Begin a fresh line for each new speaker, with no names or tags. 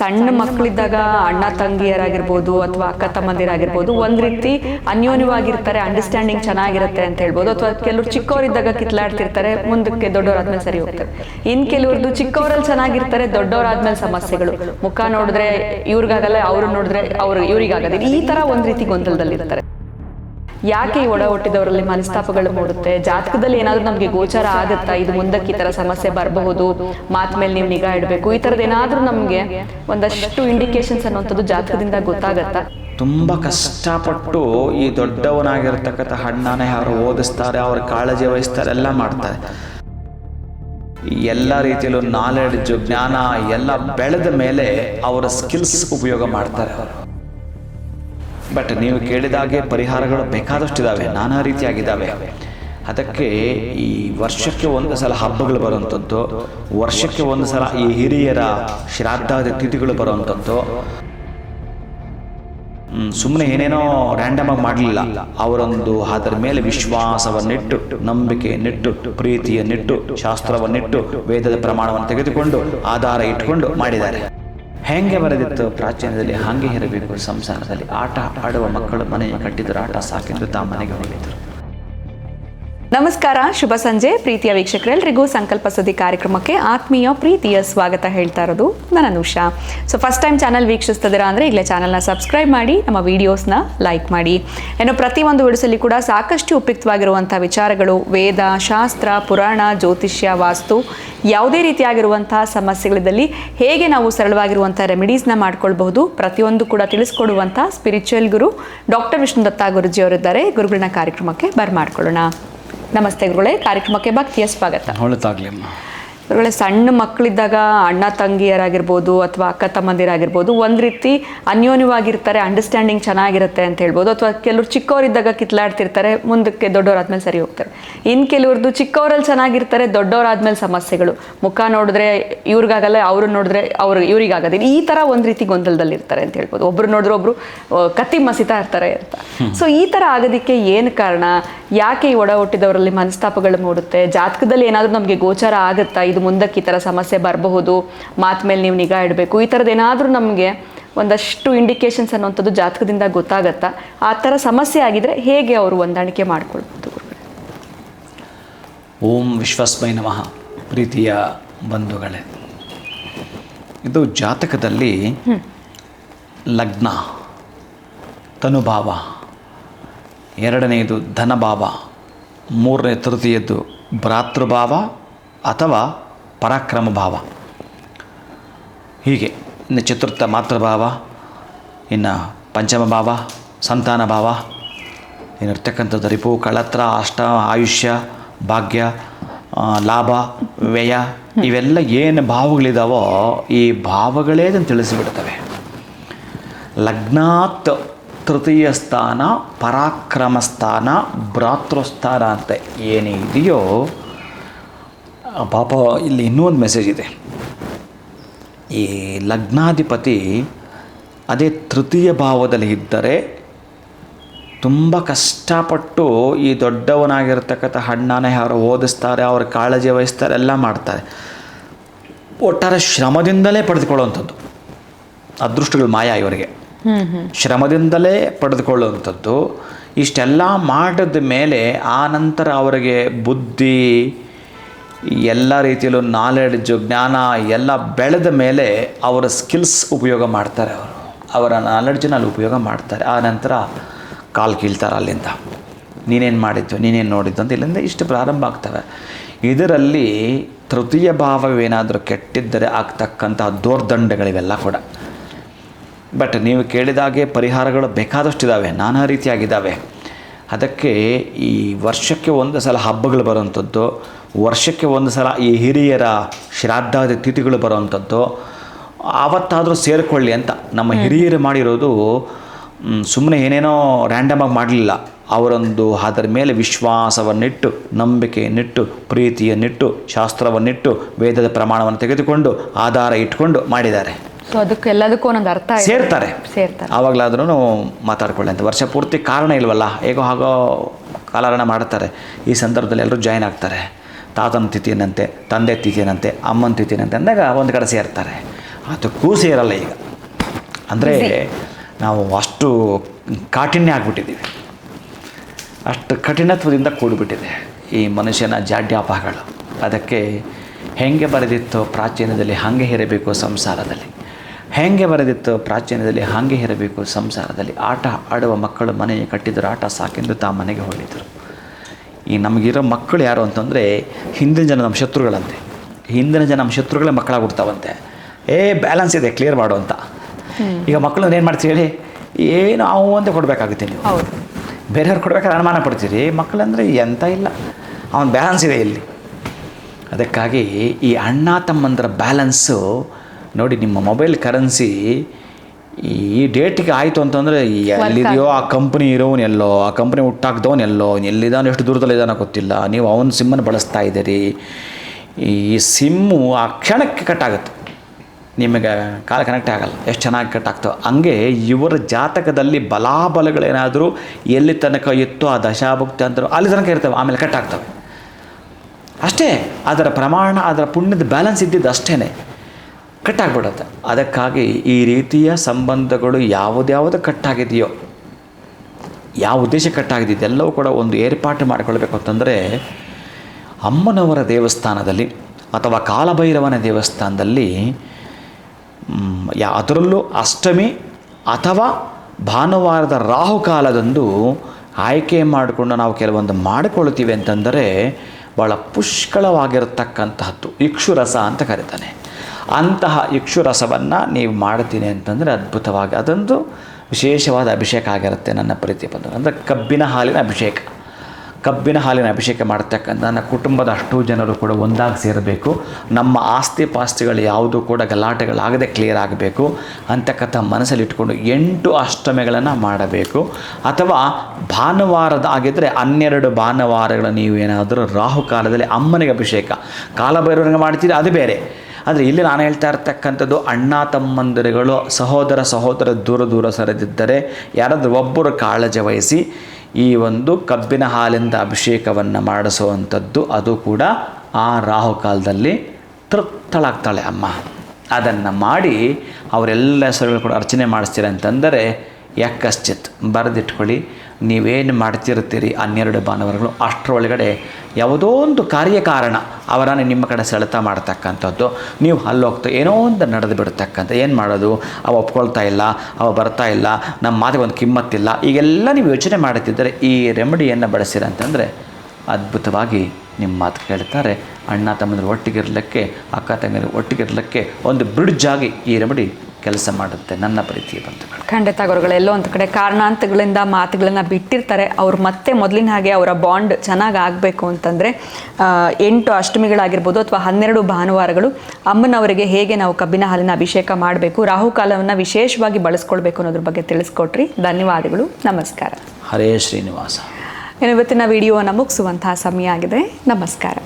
ಸಣ್ಣ ಮಕ್ಕಳಿದ್ದಾಗ ಅಣ್ಣ ತಂಗಿಯರಾಗಿರ್ಬೋದು ಅಥವಾ ಅಕ್ಕ ತಮ್ಮಂದಿರಾಗಿರ್ಬೋದು ಒಂದ್ ರೀತಿ ಅನ್ಯೋನ್ಯವಾಗಿರ್ತಾರೆ ಅಂಡರ್ಸ್ಟ್ಯಾಂಡಿಂಗ್ ಚೆನ್ನಾಗಿರುತ್ತೆ ಅಂತ ಹೇಳ್ಬೋದು. ಅಥವಾ ಕೆಲವರು ಚಿಕ್ಕವರಿದ್ದಾಗ ಕಿತ್ಲಾಡ್ತಿರ್ತಾರೆ ಮುಂದಕ್ಕೆ ದೊಡ್ಡವರಾದ್ಮೇಲೆ ಸರಿ ಹೋಗ್ತಾರೆ ಇನ್ ಕೆಲವ್ರದ್ದು ಚಿಕ್ಕವರಲ್ಲಿ ಚೆನ್ನಾಗಿರ್ತಾರೆ ದೊಡ್ಡವರಾದ್ಮೇಲೆ ಸಮಸ್ಯೆಗಳು. ಮುಖ ನೋಡಿದ್ರೆ ಇವ್ರಿಗಾಗಲ್ಲ ಅವ್ರು ನೋಡಿದ್ರೆ ಅವ್ರು ಇವ್ರಿಗಾಗದಿಲ್ಲ. ಈ ತರ ಒಂದ್ ರೀತಿ ಗೊಂದಲದಲ್ಲಿರ್ತಾರೆ. ಯಾಕೆ ಈ ಒಡ ಹುಟ್ಟಿದವರಲ್ಲಿ ಮನಸ್ತಾಪಗಳು ಮೂಡುತ್ತೆ? ಜಾತಕದಲ್ಲಿ ಏನಾದ್ರೂ ನಮ್ಗೆ ಗೋಚರ ಆಗುತ್ತಾ? ಇದು ಮುಂದಕ್ಕೆ ಈ ತರ ಸಮಸ್ಯೆ ಬರಬಹುದು? ಮಾತ್ ಮೇಲೆ ನೀವು ನಿಗಾ ಇಡಬೇಕು. ಈ ತರದ್ ಏನಾದ್ರೂ ನಮ್ಗೆ ಒಂದಷ್ಟು ಇಂಡಿಕೇಶನ್ಸ್ ಅನ್ನುವಂಥದ್ದು ಜಾತಕದಿಂದ ಗೊತ್ತಾಗತ್ತಾ?
ತುಂಬಾ ಕಷ್ಟಪಟ್ಟು ಈ ದೊಡ್ಡವನಾಗಿರ್ತಕ್ಕಂಥ ಹಣ್ಣನ ಯಾರು ಓದಿಸ್ತಾರೆ, ಅವ್ರ ಕಾಳಜಿ ವಹಿಸ್ತಾರೆ, ಎಲ್ಲ ಮಾಡ್ತಾರೆ. ಎಲ್ಲ ರೀತಿಯಲ್ಲೂ ನಾಲೆಡ್ಜು ಜ್ಞಾನ, ಎಲ್ಲ ಬೆಳೆದ ಮೇಲೆ ಅವರ ಸ್ಕಿಲ್ಸ್ ಉಪಯೋಗ ಮಾಡ್ತಾರೆ. ಅವರು ಬಟ್ ನೀವು ಕೇಳಿದಾಗೆ ಪರಿಹಾರಗಳು ಬೇಕಾದಷ್ಟಿದ್ದಾವೆ ನಾನಾ ರೀತಿಯಾಗಿದ್ದಾವೆ ಅದಕ್ಕೆ ಈ ವರ್ಷಕ್ಕೆ ಒಂದು ಸಲ ಹಬ್ಬಗಳು ಬರುವಂಥದ್ದು, ವರ್ಷಕ್ಕೆ ಒಂದು ಸಲ ಈ ಹಿರಿಯರ ಶ್ರಾದ್ದಾದ ತಿಥಿಗಳು ಬರುವಂಥದ್ದು. ಸುಮ್ಮನೆ ಏನೇನೋ ರ್ಯಾಂಡಮ್ ಆಗಿ ಮಾಡಲಿಲ್ಲ. ಅವರೊಂದು ಅದರ ಮೇಲೆ ವಿಶ್ವಾಸವನ್ನಿಟ್ಟು, ನಂಬಿಕೆಯನ್ನಿಟ್ಟು, ಪ್ರೀತಿಯನ್ನಿಟ್ಟು, ಶಾಸ್ತ್ರವನ್ನಿಟ್ಟು, ವೇದದ ಪ್ರಮಾಣವನ್ನು ತೆಗೆದುಕೊಂಡು, ಆಧಾರ ಇಟ್ಟುಕೊಂಡು ಮಾಡಿದ್ದಾರೆ. ಹೆಂಗೆ ಬರೆದಿತ್ತು ಪ್ರಾಚೀನದಲ್ಲಿ ಹಾಗೆ ಇರಬೇಕು. ಸಂಸಾರದಲ್ಲಿ ಆಟ ಆಡುವ ಮಕ್ಕಳು ಮನೆಯ ಕಟ್ಟಿದ್ರು ಆಟ ಸಾಕಿದ್ರು, ತಾ ಮನೆಗೆ ಹೋಗಿದ್ರು
ನಮಸ್ಕಾರ, ಶುಭ ಸಂಜೆ. ಪ್ರೀತಿಯ ವೀಕ್ಷಕರೆಲ್ಲರಿಗೂ ಸಂಕಲ್ಪ ಸುದ್ದಿ ಕಾರ್ಯಕ್ರಮಕ್ಕೆ ಆತ್ಮೀಯ ಪ್ರೀತಿಯ ಸ್ವಾಗತ ಹೇಳ್ತಾ ಇರೋದು ನಾನು Anusha so first time channel ವೀಕ್ಷಿಸ್ತಿದ್ದೀರಾ ಅಂದರೆ ಈಗಲೇ ಚಾನಲ್ನ ಸಬ್ಸ್ಕ್ರೈಬ್ ಮಾಡಿ, ನಮ್ಮ ವೀಡಿಯೋಸ್ನ ಲೈಕ್ ಮಾಡಿ. ಇನ್ನು ಪ್ರತಿಯೊಂದು ವಿಡಿಯೋಸಲ್ಲಿ ಕೂಡ ಸಾಕಷ್ಟು ಉಪಯುಕ್ತವಾಗಿರುವಂಥ ವಿಚಾರಗಳು, ವೇದ, ಶಾಸ್ತ್ರ, ಪುರಾಣ, ಜ್ಯೋತಿಷ್ಯ, ವಾಸ್ತು, ಯಾವುದೇ ರೀತಿಯಾಗಿರುವಂತಹ ಸಮಸ್ಯೆಗಳಿದ್ದಲ್ಲಿ ಹೇಗೆ ನಾವು ಸರಳವಾಗಿರುವಂಥ ರೆಮಿಡೀಸ್ನ ಮಾಡ್ಕೊಳ್ಬಹುದು ಪ್ರತಿಯೊಂದು ಕೂಡ ತಿಳಿಸ್ಕೊಡುವಂಥ ಸ್ಪಿರಿಚುವಲ್ ಗುರು ಡಾಕ್ಟರ್ ವಿಷ್ಣು ದತ್ತ ಗುರುಜಿ ಅವರಿದ್ದಾರೆ ಗುರುಗಳನ್ನ ಕಾರ್ಯಕ್ರಮಕ್ಕೆ ಬರ್ಮಾಡ್ಕೊಳ್ಳೋಣ ನಮಸ್ತೆ ಗುರುಗಳೇ ಕಾರ್ಯಕ್ರಮಕ್ಕೆ ಭಕ್ತಿಯ ಸ್ವಾಗತ.
ಹೊಳತಾಗ್ಲಿ
ಗುರುಗಳೇ ಸಣ್ಣ ಮಕ್ಕಳಿದ್ದಾಗ ಅಣ್ಣ ತಂಗಿಯರಾಗಿರ್ಬೋದು ಅಥವಾ ಅಕ್ಕ ತಮ್ಮಂದಿರಾಗಿರ್ಬೋದು ಒಂದು ರೀತಿ ಅನ್ಯೋನ್ಯವಾಗಿರ್ತಾರೆ ಅಂಡರ್ಸ್ಟ್ಯಾಂಡಿಂಗ್ ಚೆನ್ನಾಗಿರುತ್ತೆ ಅಂತ ಹೇಳ್ಬೋದು. ಅಥವಾ ಕೆಲವರು ಚಿಕ್ಕವರಿದ್ದಾಗ ಕಿತ್ಲಾಡ್ತಿರ್ತಾರೆ ಮುಂದಕ್ಕೆ ದೊಡ್ಡವರಾದ್ಮೇಲೆ ಸರಿ ಹೋಗ್ತಾರೆ. ಇನ್ ಕೆಲವ್ರದ್ದು ಚಿಕ್ಕವರಲ್ಲಿ ಚೆನ್ನಾಗಿರ್ತಾರೆ ದೊಡ್ಡವರಾದ್ಮೇಲೆ ಸಮಸ್ಯೆಗಳು. ಮುಖ ನೋಡಿದ್ರೆ ಇವ್ರಿಗಾಗಲ್ಲ ಅವ್ರನ್ನ ನೋಡಿದ್ರೆ ಅವ್ರು ಇವ್ರಿಗಾಗೋದಿಲ್ಲ. ಈ ತರ ಒಂದು ರೀತಿ ಗೊಂದಲದಲ್ಲಿರ್ತಾರೆ ಅಂತ ಹೇಳ್ಬೋದು. ಒಬ್ರು ನೋಡಿದ್ರೆ ಒಬ್ರು ಕತ್ತಿ ಮಸಿತಾ ಇರ್ತಾರೆ ಅಂತ. ಸೊ ಈ ತರ ಆಗೋದಕ್ಕೆ ಏನು ಕಾರಣ? ಯಾಕೆ ಈ ಒಡ ಹುಟ್ಟಿದವರಲ್ಲಿ ಮನಸ್ತಾಪಗಳು ಮೂಡುತ್ತೆ? ಜಾತಕದಲ್ಲಿ ಏನಾದರೂ ನಮಗೆ ಗೋಚಾರ ಆಗುತ್ತಾ? ಇದು ಮುಂದಕ್ಕೆ ಈ ತರ ಸಮಸ್ಯೆ ಬರಬಹುದು ಮಾತ್ ಮೇಲೆ ನೀವು ನಿಗಾ ಇಡಬೇಕು. ಈ ಥರದ್ದು ಏನಾದರೂ ನಮಗೆ ಒಂದಷ್ಟು ಇಂಡಿಕೇಶನ್ಸ್ ಅನ್ನುವಂಥದ್ದು ಜಾತಕದಿಂದ ಗೊತ್ತಾಗತ್ತಾ? ಆ ಥರ ಸಮಸ್ಯೆ ಆಗಿದ್ರೆ ಹೇಗೆ ಅವರು ಹೊಂದಾಣಿಕೆ ಮಾಡಿಕೊಳ್ಬೋದು
ಓಂ ವಿಶ್ವಸ್ಮೈ ನಮಃ ಪ್ರೀತಿಯ ಬಂಧುಗಳೇ. ಇದು ಜಾತಕದಲ್ಲಿ ಲಗ್ನ ತನುಭಾವ ಎರಡನೆಯದು ಧನಭಾವ ಮೂರನೇ ತೃತೀಯದ್ದು ಭ್ರಾತೃಭಾವ ಅಥವಾ ಪರಾಕ್ರಮ ಭಾವ. ಹೀಗೆ, ಇನ್ನು ಚತುರ್ಥ ಮಾತೃಭಾವ ಇನ್ನು ಪಂಚಮ ಭಾವ, ಸಂತಾನ ಭಾವ ಏನಿರ್ತಕ್ಕಂಥದ್ದು ರಿಪು, ಕಳತ್ರ, ಅಷ್ಟ, ಆಯುಷ್ಯ, ಭಾಗ್ಯ ಲಾಭ, ವ್ಯಯ, ಇವೆಲ್ಲ ಏನು ಭಾವಗಳಿದಾವೋ ಈ ಭಾವಗಳೇ ಅದನ್ನು ತಿಳಿಸಿಬಿಡ್ತವೆ. ಲಗ್ನಾತ್ ತೃತೀಯ ಸ್ಥಾನ, ಪರಾಕ್ರಮ ಸ್ಥಾನ, ಭ್ರಾತೃಸ್ಥಾನ ಅಂತ ಏನಿದೆಯೋ ಪಾಪ ಇಲ್ಲಿ ಇನ್ನೂ ಒಂದು ಮೆಸೇಜ್ ಇದೆ. ಈ ಲಗ್ನಾಧಿಪತಿ ಅದೇ ತೃತೀಯ ಭಾವದಲ್ಲಿ ಇದ್ದರೆ ತುಂಬ ಕಷ್ಟಪಟ್ಟು ಈ ದೊಡ್ಡವನಾಗಿರ್ತಕ್ಕಂಥ ಹಣ್ಣನ ಯಾರು ಓದಿಸ್ತಾರೆ, ಅವ್ರ ಕಾಳಜಿ ವಹಿಸ್ತಾರೆ, ಎಲ್ಲ ಮಾಡ್ತಾರೆ. ಒಟ್ಟಾರೆ ಶ್ರಮದಿಂದಲೇ ಪಡೆದುಕೊಳ್ಳುವಂಥದ್ದು. ಅದೃಷ್ಟಗಳು ಮಾಯ ಇವರಿಗೆ. ಶ್ರಮದಿಂದಲೇ ಪಡೆದುಕೊಳ್ಳುವಂಥದ್ದು. ಇಷ್ಟೆಲ್ಲ ಮಾಡಿದ ಮೇಲೆ ಆ ನಂತರ ಅವರಿಗೆ ಬುದ್ಧಿ ಎಲ್ಲ ರೀತಿಯಲ್ಲೂ ನಾಲೆಡ್ಜು ಜ್ಞಾನ ಎಲ್ಲ ಬೆಳೆದ ಮೇಲೆ ಅವರ ಸ್ಕಿಲ್ಸ್ ಉಪಯೋಗ ಮಾಡ್ತಾರೆ ಅವರು. ಅವರ ನಾಲೆಡ್ಜನ್ನ ಅಲ್ಲಿ ಉಪಯೋಗ ಮಾಡ್ತಾರೆ. ಆ ನಂತರ ಕಾಲು ಕೀಳ್ತಾರೆ ಅಲ್ಲಿಂದ. ನೀನೇನು ಮಾಡಿದ್ದು, ನೀನೇನು ನೋಡಿದ್ದು ಅಂತ ಇಲ್ಲಿಂದ ಇಷ್ಟು ಪ್ರಾರಂಭ ಆಗ್ತವೆ. ಇದರಲ್ಲಿ ತೃತೀಯ ಭಾವವೇನಾದರೂ ಕೆಟ್ಟಿದ್ದರೆ ಆಗ್ತಕ್ಕಂತಹ ದೋರ್ದಂಡಗಳಿವೆಲ್ಲ ಕೂಡ. ಬಟ್ ನೀವು ಕೇಳಿದಾಗೆ ಪರಿಹಾರಗಳು ಬೇಕಾದಷ್ಟಿದ್ದಾವೆ ನಾನಾ ರೀತಿಯಾಗಿದ್ದಾವೆ ಅದಕ್ಕೆ ಈ ವರ್ಷಕ್ಕೆ ಒಂದು ಸಲ ಹಬ್ಬಗಳು ಬರುವಂಥದ್ದು. ವರ್ಷಕ್ಕೆ ಒಂದು ಸಲ ಈ ಹಿರಿಯರ ಶ್ರಾದ್ದಾದ ತಿಥಿಗಳು ಬರುವಂಥದ್ದು. ಆವತ್ತಾದರೂ ಸೇರಿಕೊಳ್ಳಿ ಅಂತ ನಮ್ಮ ಹಿರಿಯರು ಮಾಡಿರೋದು ಸುಮ್ಮನೆ ಏನೇನೋ ರ್ಯಾಂಡಮ್ ಆಗಿ ಮಾಡಲಿಲ್ಲ. ಅವರೊಂದು ಅದರ ಮೇಲೆ ವಿಶ್ವಾಸವನ್ನಿಟ್ಟು ನಂಬಿಕೆಯನ್ನಿಟ್ಟು ಪ್ರೀತಿಯನ್ನಿಟ್ಟು ಶಾಸ್ತ್ರವನ್ನಿಟ್ಟು ವೇದದ ಪ್ರಮಾಣವನ್ನು ತೆಗೆದುಕೊಂಡು ಆಧಾರ ಇಟ್ಕೊಂಡು ಮಾಡಿದ್ದಾರೆ.
ಸೊ ಅದಕ್ಕೆ ಎಲ್ಲದಕ್ಕೂ ಒಂದೊಂದು ಅರ್ಥ.
ಸೇರ್ತಾರೆ.
ಸೇರ್ತಾರೆ.
ಆವಾಗಲಾದ್ರೂ ಮಾತಾಡ್ಕೊಳ್ಳಿ ಅಂತ. ವರ್ಷ ಪೂರ್ತಿ ಕಾರಣ ಇಲ್ವಲ್ಲ? ಹೇಗೋ ಹಾಗೋ ಕಾಲಹರಣ ಮಾಡ್ತಾರೆ. ಈ ಸಂದರ್ಭದಲ್ಲಿ ಎಲ್ಲರೂ ಜಾಯ್ನ್ ಆಗ್ತಾರೆ. ತಾತನ ತಿಥಿನಂತೆ ತಂದೆ ತಿಥಿನಂತೆ ಅಮ್ಮನ ತಿಥಿನಂತೆ ಅಂದಾಗ ಒಂದು ಕಡೆ ಸೇರ್ತಾರೆ. ಅದಕ್ಕೂ ಸೇರಲ್ಲ ಈಗ. ಅಂದರೆ ನಾವು ಅಷ್ಟು ಕಾಠಿಣ್ಯ ಆಗಿಬಿಟ್ಟಿದ್ದೀವಿ. ಅಷ್ಟು ಕಠಿಣತ್ವದಿಂದ ಕೂಡಿಬಿಟ್ಟಿದೆ ಈ ಮನುಷ್ಯನ ಜಾಡ್ಯಾಪಗಳು ಅದಕ್ಕೆ ಹೆಂಗೆ ಬರೆದಿತ್ತು ಪ್ರಾಚೀನದಲ್ಲಿ ಹಾಗೆ ಇರಬೇಕು ಸಂಸಾರದಲ್ಲಿ. ಹೆಂಗೆ ಬರೆದಿತ್ತು ಪ್ರಾಚೀನದಲ್ಲಿ ಹಾಗೆ ಇರಬೇಕು ಸಂಸಾರದಲ್ಲಿ. ಆಟ ಆಡುವ ಮಕ್ಕಳು ಮನೆ ಕಟ್ಟಿದ್ದರು ಆಟ ಸಾಕೆಂದು ತಾ ಮನೆಗೆ ಹೋಗಿದ್ರು. ಈ ನಮಗಿರೋ ಮಕ್ಕಳು ಯಾರು ಅಂತಂದರೆ ಹಿಂದಿನ ಜನ ನಮ್ಮ ಶತ್ರುಗಳಂತೆ. ಹಿಂದಿನ ಜನ ನಮ್ಮ ಶತ್ರುಗಳೇ ಮಕ್ಕಳಾಗ್ಬಿಡ್ತಾವಂತೆ. ಏ ಬ್ಯಾಲೆನ್ಸ್ ಇದೆ ಕ್ಲಿಯರ್ ಮಾಡು ಅಂತ. ಈಗ ಮಕ್ಕಳು ಏನು ಮಾಡ್ತೀವಿ ಹೇಳಿ? ಏನು ಅವು ಅಂತ ಕೊಡಬೇಕಾಗುತ್ತೆ ನೀವು.
ಹೌದು.
ಬೇರೆಯವ್ರು ಕೊಡ್ಬೇಕಾದ್ರೆ ಅನುಮಾನ ಪಡ್ತೀರಿ. ಮಕ್ಕಳಂದರೆ ಎಂತ ಇಲ್ಲ. ಅವನ ಬ್ಯಾಲೆನ್ಸ್ ಇದೆ ಇಲ್ಲಿ. ಅದಕ್ಕಾಗಿ ಈ ಅಣ್ಣ ತಮ್ಮಂದರ ಬ್ಯಾಲೆನ್ಸು ನೋಡಿ ನಿಮ್ಮ ಮೊಬೈಲ್ ಕರೆನ್ಸಿ ಈ ಡೇಟಿಗೆ ಆಯಿತು ಅಂತಂದರೆ ಎಲ್ಲಿದೆಯೋ ಆ ಕಂಪ್ನಿ ಇರೋನು ಎಲ್ಲೋ ಆ ಕಂಪ್ನಿ ಹುಟ್ಟಾಕ್ದವನು ಎಲ್ಲೋ ಎಲ್ಲಿದ್ದಾನೆ ಎಷ್ಟು ದೂರದಲ್ಲಿದ್ದಾನೋ ಗೊತ್ತಿಲ್ಲ. ನೀವು ಅವನ ಸಿಮ್ಮನ್ನು ಬಳಸ್ತಾ ಇದ್ದೀರಿ. ಈ ಸಿಮ್ಮು ಆ ಕ್ಷಣಕ್ಕೆ ಕಟ್ ಆಗುತ್ತೆ. ನಿಮಗೆ ಕಾಲ ಕನೆಕ್ಟ್ ಆಗಲ್ಲ. ಎಷ್ಟು ಚೆನ್ನಾಗಿ ಕಟ್ ಆಗ್ತವೆ ಹಂಗೆ ಇವರ ಜಾತಕದಲ್ಲಿ ಬಲಾಬಲಗಳೇನಾದರೂ ಎಲ್ಲಿ ತನಕ ಇತ್ತು ಆ ದಶಾಭುಕ್ತಿ ಅಂತಾರೋ ಅಲ್ಲಿ ತನಕ ಇರ್ತವೆ. ಆಮೇಲೆ ಕಟ್ ಆಗ್ತವೆ. ಅಷ್ಟೇ. ಅದರ ಪ್ರಮಾಣ ಅದರ ಪುಣ್ಯದ ಬ್ಯಾಲೆನ್ಸ್ ಇದ್ದಿದ್ದು ಅಷ್ಟೇ ಕಟ್ಟಾಗ್ಬಿಡುತ್ತೆ. ಅದಕ್ಕಾಗಿ ಈ ರೀತಿಯ ಸಂಬಂಧಗಳು ಯಾವುದ್ಯಾವುದು ಕಟ್ಟಾಗಿದೆಯೋ, ಯಾವ ಉದ್ದೇಶ ಕಟ್ಟಾಗಿದೆ ಎಲ್ಲವೂ ಕೂಡ ಒಂದು ಏರ್ಪಾಟು ಮಾಡಿಕೊಳ್ಬೇಕು ಅಂತಂದರೆ, ಅಮ್ಮನವರ ದೇವಸ್ಥಾನದಲ್ಲಿ ಅಥವಾ ಕಾಲಭೈರವನ ದೇವಸ್ಥಾನದಲ್ಲಿ ಯಾ, ಅದರಲ್ಲೂ ಅಷ್ಟಮಿ ಅಥವಾ ಭಾನುವಾರದ ರಾಹುಕಾಲದಂದು ಆಯ್ಕೆ ಮಾಡಿಕೊಂಡು ನಾವು ಕೆಲವೊಂದು ಮಾಡಿಕೊಳ್ತೀವಿ ಅಂತಂದರೆ ಭಾಳ ಪುಷ್ಕಳವಾಗಿರತಕ್ಕಂತಹದ್ದು, ಇಕ್ಷುರಸ ಅಂತ ಕರೀತಾನೆ. ಅಂತಹ ಇಕ್ಷುರಸವನ್ನು ನೀವು ಮಾಡ್ತೀನಿ ಅಂತಂದರೆ ಅದ್ಭುತವಾಗಿ ಅದೊಂದು ವಿಶೇಷವಾದ ಅಭಿಷೇಕ ಆಗಿರುತ್ತೆ ನನ್ನ ಪ್ರೀತಿ ಬಂದು ಅಂದರೆ ಕಬ್ಬಿನ ಹಾಲಿನ ಅಭಿಷೇಕ. ಕಬ್ಬಿನ ಹಾಲಿನ ಅಭಿಷೇಕ ಮಾಡ್ತಕ್ಕಂಥ ನನ್ನ ಕುಟುಂಬದ ಅಷ್ಟು ಜನರು ಕೂಡ ಒಂದಾಗಿ ಸೇರಬೇಕು. ನಮ್ಮ ಆಸ್ತಿ ಪಾಸ್ತಿಗಳು ಯಾವುದೂ ಕೂಡ ಗಲಾಟೆಗಳಾಗದೆ ಕ್ಲಿಯರ್ ಆಗಬೇಕು. ಅಂತಕ್ಕಂಥ ಮನಸ್ಸಲ್ಲಿ ಇಟ್ಕೊಂಡು ಎಂಟು ಅಷ್ಟಮಿಗಳನ್ನು ಮಾಡಬೇಕು. ಅಥವಾ ಭಾನುವಾರದ ಆಗಿದ್ದರೆ ಹನ್ನೆರಡು ಭಾನುವಾರಗಳು ನೀವು ಏನಾದರೂ ರಾಹುಕಾಲದಲ್ಲಿ ಅಮ್ಮನಿಗೆ ಅಭಿಷೇಕ. ಕಾಲಭೈರವನಿಗೆ ಮಾಡ್ತೀರಿ? ಅದು ಬೇರೆ. ಆದರೆ ಇಲ್ಲಿ ನಾನು ಹೇಳ್ತಾ ಇರ್ತಕ್ಕಂಥದ್ದು ಅಣ್ಣ ತಮ್ಮಂದಿರುಗಳು, ಸಹೋದರ ಸಹೋದರ ದೂರ ದೂರ ಸರಿದಿದ್ದರೆ ಯಾರಾದರೂ ಒಬ್ಬರು ಕಾಳಜಿ ವಹಿಸಿ ಈ ಒಂದು ಕಬ್ಬಿನ ಹಾಲಿಂದ ಅಭಿಷೇಕವನ್ನು ಮಾಡಿಸುವಂಥದ್ದು, ಅದು ಕೂಡ ಆ ರಾಹುಕಾಲದಲ್ಲಿ ತೃಪ್ತಳಾಗ್ತಾಳೆ ಅಮ್ಮ. ಅದನ್ನು ಮಾಡಿ ಅವರೆಲ್ಲ ಹೆಸರುಗಳು ಕೂಡ ಅರ್ಚನೆ ಮಾಡಿಸ್ತೀರ ಅಂತಂದರೆ ಯಾಕಶ್ಚಿತ್, ಬರೆದಿಟ್ಕೊಳ್ಳಿ. ನೀವೇನು ಮಾಡ್ತಿರ್ತೀರಿ ಹನ್ನೆರಡು ಭಾನುವಾರಗಳು ಅಷ್ಟರೊಳಗಡೆ ಯಾವುದೋ ಒಂದು ಕಾರ್ಯಕಾರಣ ಅವರನ್ನು ನಿಮ್ಮ ಕಡೆ ಸೆಳೆತ ಮಾಡ್ತಕ್ಕಂಥದ್ದು. ನೀವು ಅಲ್ಲೋಗ್ತಾ ಏನೋ ಒಂದು ನಡೆದು ಬಿಡ್ತಕ್ಕಂಥ, ಏನು ಮಾಡೋದು? ಅವ ಒಪ್ಕೊಳ್ತಾ ಇಲ್ಲ, ಅವ ಬರ್ತಾ ಇಲ್ಲ, ನಮ್ಮ ಮಾತಿಗೆ ಒಂದು ಕಿಮ್ಮತ್ತಿಲ್ಲ. ಈಗೆಲ್ಲ ನೀವು ಯೋಚನೆ ಮಾಡುತ್ತಿದ್ದರೆ ಈ ರೆಮಿಡಿಯನ್ನು ಬಳಸಿರ ಅಂತಂದರೆ ಅದ್ಭುತವಾಗಿ ನಿಮ್ಮ ಮಾತು ಕೇಳ್ತಾರೆ ಅಣ್ಣ ತಮ್ಮಂದ್ರೆ ಒಟ್ಟಿಗಿರಲಿಕ್ಕೆ, ಅಕ್ಕ ತಂಗಿರು ಒಟ್ಟಿಗಿರಲಿಕ್ಕೆ ಒಂದು ಬ್ರಿಡ್ಜ್ ಆಗಿ ಈ ರೆಮಿಡಿ ಕೆಲಸ ಮಾಡುತ್ತೆ. ನನ್ನ ಪ್ರೀತಿಯ ಬಂಧುಗಳು.
ಖಂಡಿತ ಗುರುಗಳು ಎಲ್ಲೋ ಒಂದು ಕಡೆ ಕಾರಣಾಂತಗಳಿಂದ ಮಾತುಗಳನ್ನ ಬಿಟ್ಟಿರ್ತಾರೆ. ಅವ್ರು ಮತ್ತೆ ಮೊದಲಿನ ಹಾಗೆ ಅವರ ಬಾಂಡ್ ಚೆನ್ನಾಗಿ ಆಗಬೇಕು ಅಂತಂದರೆ ಎಂಟು ಅಷ್ಟಮಿಗಳಾಗಿರ್ಬೋದು ಅಥವಾ ಹನ್ನೆರಡು ಭಾನುವಾರಗಳು ಅಮ್ಮನವರಿಗೆ ಹೇಗೆ ನಾವು ಕಬ್ಬಿನ ಹಾಲಿನ ಅಭಿಷೇಕ ಮಾಡಬೇಕು ರಾಹುಕಾಲವನ್ನು ವಿಶೇಷವಾಗಿ ಬಳಸ್ಕೊಳ್ಬೇಕು ಅನ್ನೋದ್ರ ಬಗ್ಗೆ ತಿಳಿಸ್ಕೊಟ್ರಿ. ಧನ್ಯವಾದಗಳು. ನಮಸ್ಕಾರ.
ಹರೇ ಶ್ರೀನಿವಾಸ.
ಇವತ್ತಿನ ವಿಡಿಯೋನ ಮುಗಿಸುವಂತಹ ಸಮಯ ಆಗಿದೆ. ನಮಸ್ಕಾರ.